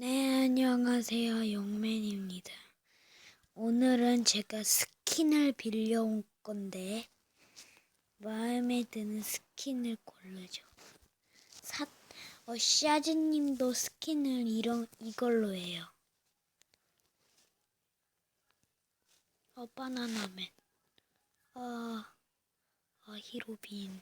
네, 안녕하세요. 용맨입니다. 오늘은 제가 스킨을 빌려온 건데, 마음에 드는 스킨을 고르죠. 사, 어, 샤즈님도 스킨을 이런, 이걸로 해요. 어, 바나나맨. 아, 아, 히로빈.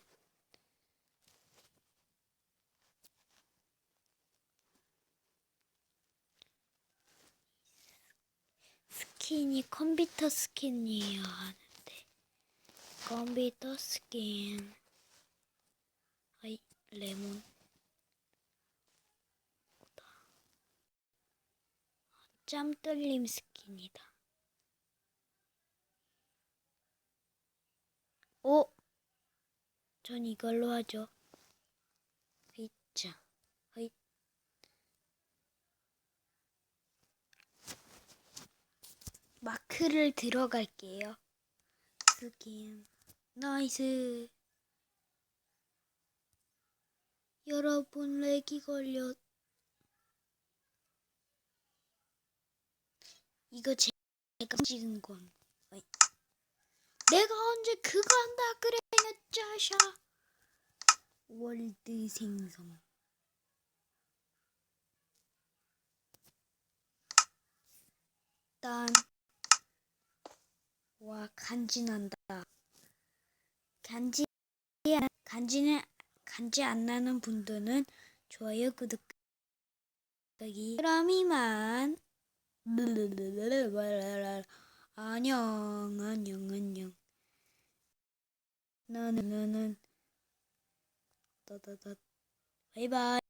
스킨이 컴퓨터 스킨이에요 하는데. 컴퓨터 스킨. 아이 레몬. 짬 뚫림 스킨이다. 오! 전 이걸로 하죠. 히자 히 마크를 들어갈게요. 스킨 나이스. 여러분 렉이 걸려. 이거 제- 제가 찍은 건. 내가 언제 그거 한다 그래 짜샤. 월드 생성. 일단 와 간지난다. 간지 간지는 간지 안 나는 분들은 좋아요 구독하기. 그럼 이만. 안녕 안녕 안녕 나는 나는. 바이바이